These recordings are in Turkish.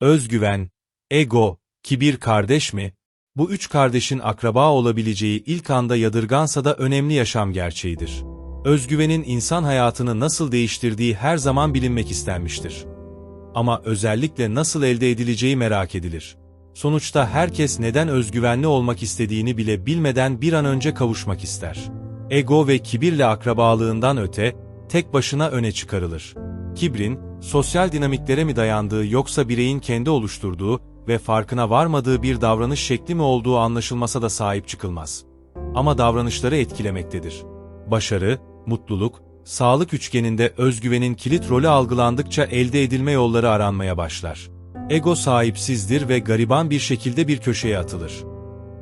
Özgüven, ego, kibir kardeş mi? Bu üç kardeşin akraba olabileceği ilk anda yadırgansa da önemli yaşam gerçeğidir. Özgüvenin insan hayatını nasıl değiştirdiği her zaman bilinmek istenmiştir. Ama özellikle nasıl elde edileceği merak edilir. Sonuçta herkes neden özgüvenli olmak istediğini bile bilmeden bir an önce kavuşmak ister. Ego ve kibirle akrabalığından öte, tek başına öne çıkarılır. Kibrin, sosyal dinamiklere mi dayandığı yoksa bireyin kendi oluşturduğu ve farkına varmadığı bir davranış şekli mi olduğu anlaşılmasa da sahip çıkılmaz. Ama davranışları etkilemektedir. Başarı, mutluluk, sağlık üçgeninde özgüvenin kilit rolü algılandıkça elde edilme yolları aranmaya başlar. Ego sahipsizdir ve gariban bir şekilde bir köşeye atılır.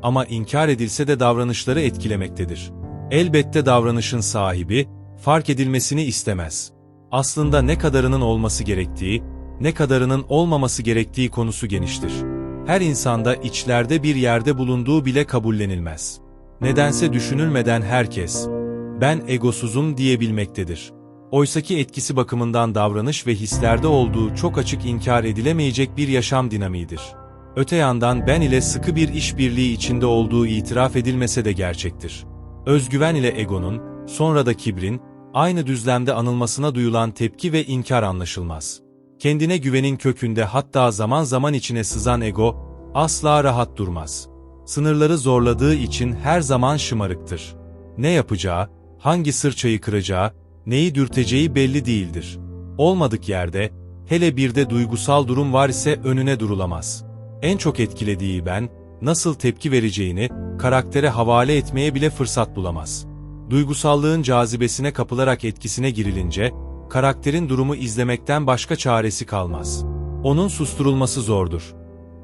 Ama inkar edilse de davranışları etkilemektedir. Elbette davranışın sahibi, fark edilmesini istemez. Aslında ne kadarının olması gerektiği, ne kadarının olmaması gerektiği konusu geniştir. Her insanda içlerde bir yerde bulunduğu bile kabullenilmez. Nedense düşünülmeden herkes, ben egosuzum diyebilmektedir. Oysaki etkisi bakımından davranış ve hislerde olduğu çok açık inkar edilemeyecek bir yaşam dinamiğidir. Öte yandan ben ile sıkı bir işbirliği içinde olduğu itiraf edilmese de gerçektir. Özgüven ile egonun, sonra da kibrin, aynı düzlemde anılmasına duyulan tepki ve inkar anlaşılmaz. Kendine güvenin kökünde hatta zaman zaman içine sızan ego, asla rahat durmaz. Sınırları zorladığı için her zaman şımarıktır. Ne yapacağı, hangi sırçayı kıracağı, neyi dürteceği belli değildir. Olmadık yerde, hele bir de duygusal durum var ise önüne durulamaz. En çok etkilediği ben, nasıl tepki vereceğini, karaktere havale etmeye bile fırsat bulamaz. Duygusallığın cazibesine kapılarak etkisine girilince, karakterin durumu izlemekten başka çaresi kalmaz. Onun susturulması zordur.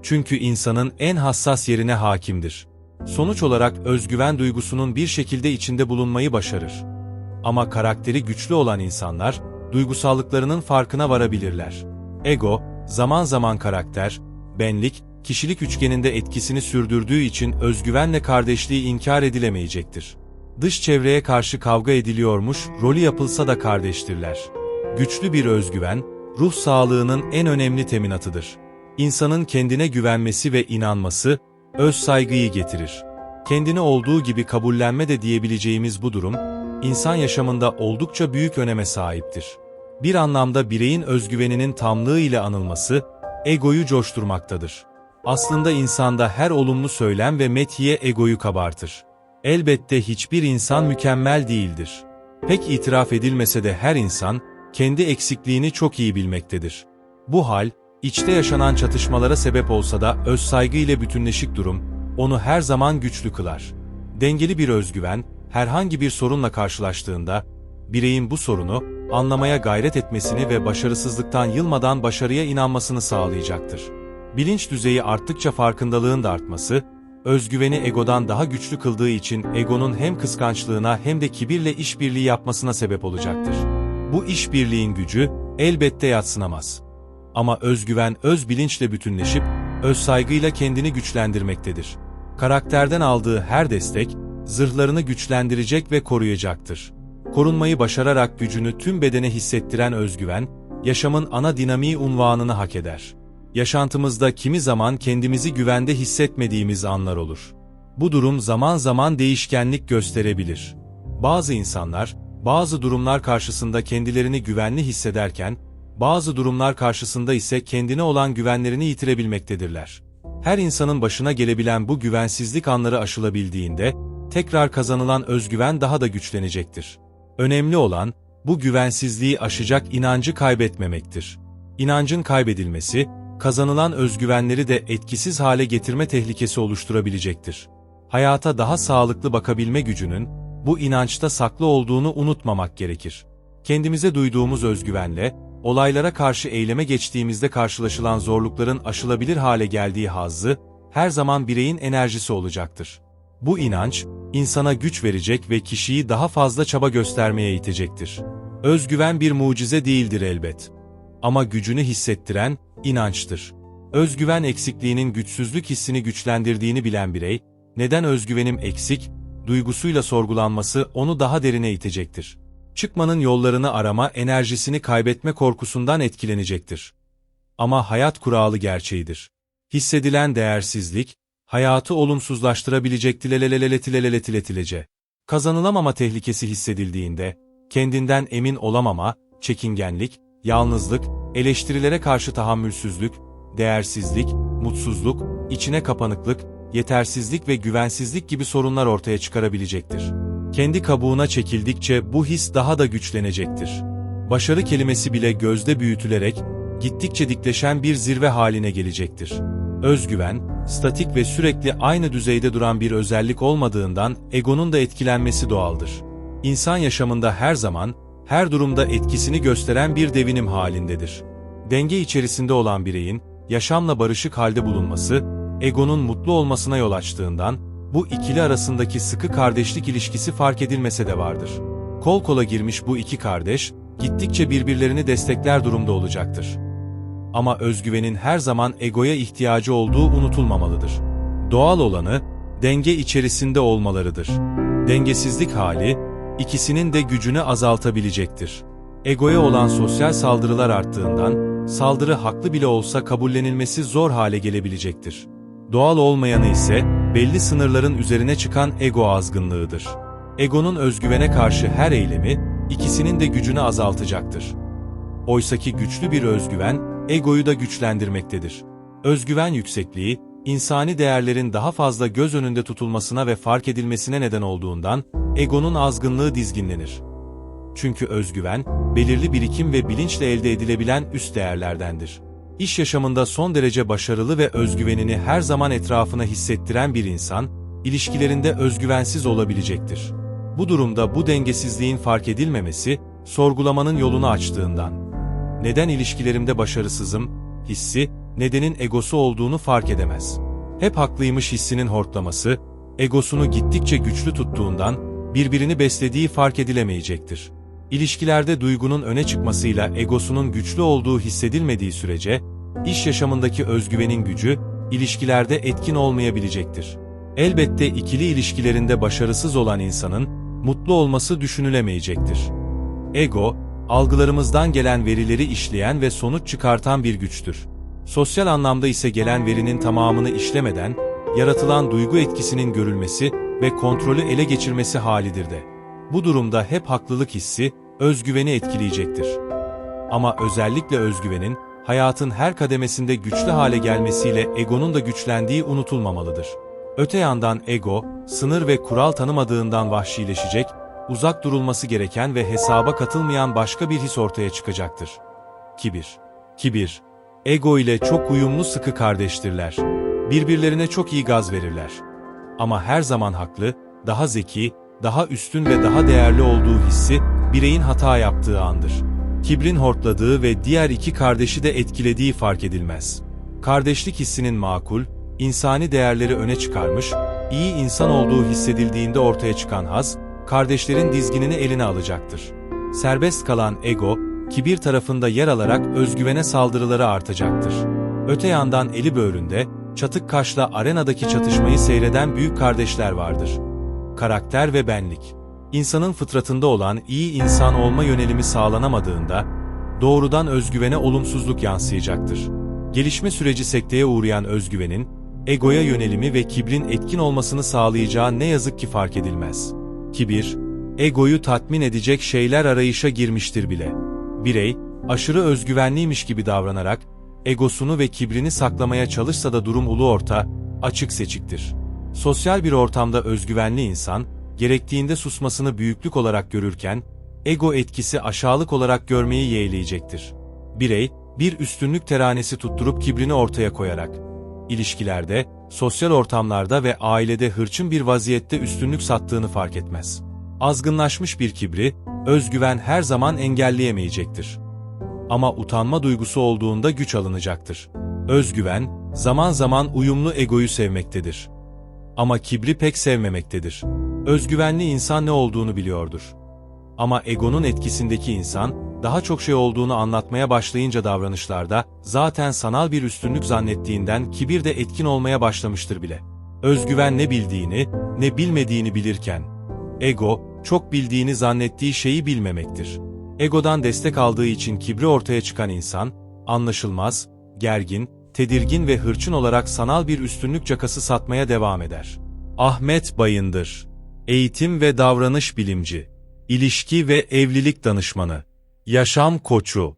Çünkü insanın en hassas yerine hakimdir. Sonuç olarak özgüven duygusunun bir şekilde içinde bulunmayı başarır. Ama karakteri güçlü olan insanlar, duygusallıklarının farkına varabilirler. Ego, zaman zaman karakter, benlik, kişilik üçgeninde etkisini sürdürdüğü için özgüvenle kardeşliği inkar edilemeyecektir. Dış çevreye karşı kavga ediliyormuş, rolü yapılsa da kardeştirler. Güçlü bir özgüven, ruh sağlığının en önemli teminatıdır. İnsanın kendine güvenmesi ve inanması, öz saygıyı getirir. Kendini olduğu gibi kabullenme de diyebileceğimiz bu durum, insan yaşamında oldukça büyük öneme sahiptir. Bir anlamda bireyin özgüveninin tamlığı ile anılması, egoyu coşturmaktadır. Aslında insanda her olumlu söylem ve metiye egoyu kabartır. Elbette hiçbir insan mükemmel değildir. Pek itiraf edilmese de her insan, kendi eksikliğini çok iyi bilmektedir. Bu hal, içte yaşanan çatışmalara sebep olsa da öz saygı ile bütünleşik durum, onu her zaman güçlü kılar. Dengeli bir özgüven, herhangi bir sorunla karşılaştığında, bireyin bu sorunu, anlamaya gayret etmesini ve başarısızlıktan yılmadan başarıya inanmasını sağlayacaktır. Bilinç düzeyi arttıkça farkındalığın da artması, özgüveni egodan daha güçlü kıldığı için egonun hem kıskançlığına hem de kibirle işbirliği yapmasına sebep olacaktır. Bu işbirliğin gücü elbette yatsınamaz. Ama özgüven öz bilinçle bütünleşip öz saygıyla kendini güçlendirmektedir. Karakterden aldığı her destek zırhlarını güçlendirecek ve koruyacaktır. Korunmayı başararak gücünü tüm bedene hissettiren özgüven, yaşamın ana dinamiği unvanını hak eder. Yaşantımızda kimi zaman kendimizi güvende hissetmediğimiz anlar olur. Bu durum zaman zaman değişkenlik gösterebilir. Bazı insanlar, bazı durumlar karşısında kendilerini güvenli hissederken, bazı durumlar karşısında ise kendine olan güvenlerini yitirebilmektedirler. Her insanın başına gelebilen bu güvensizlik anları aşılabildiğinde, tekrar kazanılan özgüven daha da güçlenecektir. Önemli olan, bu güvensizliği aşacak inancı kaybetmemektir. İnancın kaybedilmesi, kazanılan özgüvenleri de etkisiz hale getirme tehlikesi oluşturabilecektir. Hayata daha sağlıklı bakabilme gücünün, bu inançta saklı olduğunu unutmamak gerekir. Kendimize duyduğumuz özgüvenle, olaylara karşı eyleme geçtiğimizde karşılaşılan zorlukların aşılabilir hale geldiği hazzı, her zaman bireyin enerjisi olacaktır. Bu inanç, insana güç verecek ve kişiyi daha fazla çaba göstermeye itecektir. Özgüven bir mucize değildir elbet. Ama gücünü hissettiren, inançtır. Özgüven eksikliğinin güçsüzlük hissini güçlendirdiğini bilen birey, neden özgüvenim eksik, duygusuyla sorgulanması onu daha derine itecektir. Çıkmanın yollarını arama enerjisini kaybetme korkusundan etkilenecektir. ama hayat kuralı gerçeğidir. Hissedilen değersizlik, hayatı olumsuzlaştırabilecek tileleleletiletilece. Kazanılamama tehlikesi hissedildiğinde, kendinden emin olamama, çekingenlik, yalnızlık, eleştirilere karşı tahammülsüzlük, değersizlik, mutsuzluk, içine kapanıklık, yetersizlik ve güvensizlik gibi sorunlar ortaya çıkarabilecektir. Kendi kabuğuna çekildikçe bu his daha da güçlenecektir. Başarı kelimesi bile gözde büyütülerek, gittikçe dikleşen bir zirve haline gelecektir. Özgüven, statik ve sürekli aynı düzeyde duran bir özellik olmadığından egonun da etkilenmesi doğaldır. İnsan yaşamında her zaman, her durumda etkisini gösteren bir devinim halindedir. Denge içerisinde olan bireyin, yaşamla barışık halde bulunması, egonun mutlu olmasına yol açtığından, bu ikili arasındaki sıkı kardeşlik ilişkisi fark edilmese de vardır. Kol kola girmiş bu iki kardeş, gittikçe birbirlerini destekler durumda olacaktır. Ama özgüvenin her zaman egoya ihtiyacı olduğu unutulmamalıdır. Doğal olanı, denge içerisinde olmalarıdır. Dengesizlik hali, ikisinin de gücünü azaltabilecektir. Egoya olan sosyal saldırılar arttığından, saldırı haklı bile olsa kabullenilmesi zor hale gelebilecektir. Doğal olmayanı ise, belli sınırların üzerine çıkan ego azgınlığıdır. Egonun özgüvene karşı her eylemi, ikisinin de gücünü azaltacaktır. Oysaki güçlü bir özgüven, egoyu da güçlendirmektedir. Özgüven yüksekliği, insani değerlerin daha fazla göz önünde tutulmasına ve fark edilmesine neden olduğundan, egonun azgınlığı dizginlenir. Çünkü özgüven, belirli birikim ve bilinçle elde edilebilen üst değerlerdendir. İş yaşamında son derece başarılı ve özgüvenini her zaman etrafına hissettiren bir insan, ilişkilerinde özgüvensiz olabilecektir. Bu durumda bu dengesizliğin fark edilmemesi, sorgulamanın yolunu açtığından. Neden ilişkilerimde başarısızım, hissi, nedenin egosu olduğunu fark edemez. Hep haklıymış hissinin hortlaması, egosunu gittikçe güçlü tuttuğundan, birbirini beslediği fark edilemeyecektir. İlişkilerde duygunun öne çıkmasıyla egosunun güçlü olduğu hissedilmediği sürece, iş yaşamındaki özgüvenin gücü, ilişkilerde etkin olmayabilecektir. Elbette ikili ilişkilerinde başarısız olan insanın, mutlu olması düşünülemeyecektir. Ego, algılarımızdan gelen verileri işleyen ve sonuç çıkartan bir güçtür. Sosyal anlamda ise gelen verinin tamamını işlemeden, yaratılan duygu etkisinin görülmesi ve kontrolü ele geçirmesi halidir de. Bu durumda hep haklılık hissi, özgüveni etkileyecektir. Ama özellikle özgüvenin, hayatın her kademesinde güçlü hale gelmesiyle egonun da güçlendiği unutulmamalıdır. Öte yandan ego, sınır ve kural tanımadığından vahşileşecek, uzak durulması gereken ve hesaba katılmayan başka bir his ortaya çıkacaktır. Kibir. Kibir. Ego ile çok uyumlu sıkı kardeştirler. Birbirlerine çok iyi gaz verirler. Ama her zaman haklı, daha zeki, daha üstün ve daha değerli olduğu hissi, bireyin hata yaptığı andır. Kibrin hortladığı ve diğer iki kardeşi de etkilediği fark edilmez. Kardeşlik hissinin makul, insani değerleri öne çıkarmış, iyi insan olduğu hissedildiğinde ortaya çıkan haz, kardeşlerin dizginini eline alacaktır. Serbest kalan ego, kibir tarafında yer alarak özgüvene saldırıları artacaktır. Öte yandan eli böğründe, çatık kaşla arenadaki çatışmayı seyreden büyük kardeşler vardır. Karakter ve benlik. İnsanın fıtratında olan iyi insan olma yönelimi sağlanamadığında, doğrudan özgüvene olumsuzluk yansıyacaktır. Gelişme süreci sekteye uğrayan özgüvenin, egoya yönelimi ve kibrin etkin olmasını sağlayacağı ne yazık ki fark edilmez. Kibir, egoyu tatmin edecek şeyler arayışa girmiştir bile. Birey, aşırı özgüvenliymiş gibi davranarak, egosunu ve kibrini saklamaya çalışsa da durum ulu orta, açık seçiktir. Sosyal bir ortamda özgüvenli insan, gerektiğinde susmasını büyüklük olarak görürken, ego etkisi aşağılık olarak görmeyi yeğleyecektir. Birey, bir üstünlük teranesi tutturup kibrini ortaya koyarak, ilişkilerde, sosyal ortamlarda ve ailede hırçın bir vaziyette üstünlük sattığını fark etmez. Azgınlaşmış bir kibri, özgüven her zaman engelleyemeyecektir. Ama utanma duygusu olduğunda güç alınacaktır. Özgüven, zaman zaman uyumlu egoyu sevmektedir. Ama kibri pek sevmemektedir. Özgüvenli insan ne olduğunu biliyordur. Ama egonun etkisindeki insan, daha çok şey olduğunu anlatmaya başlayınca davranışlarda, zaten sanal bir üstünlük zannettiğinden kibir de etkin olmaya başlamıştır bile. Özgüven ne bildiğini, ne bilmediğini bilirken, ego, çok bildiğini zannettiği şeyi bilmemektir. Egodan destek aldığı için kibri ortaya çıkan insan, anlaşılmaz, gergin, tedirgin ve hırçın olarak sanal bir üstünlük cakası satmaya devam eder. Ahmet Bayındır Eğitim ve davranış bilimci, ilişki ve evlilik danışmanı, yaşam koçu,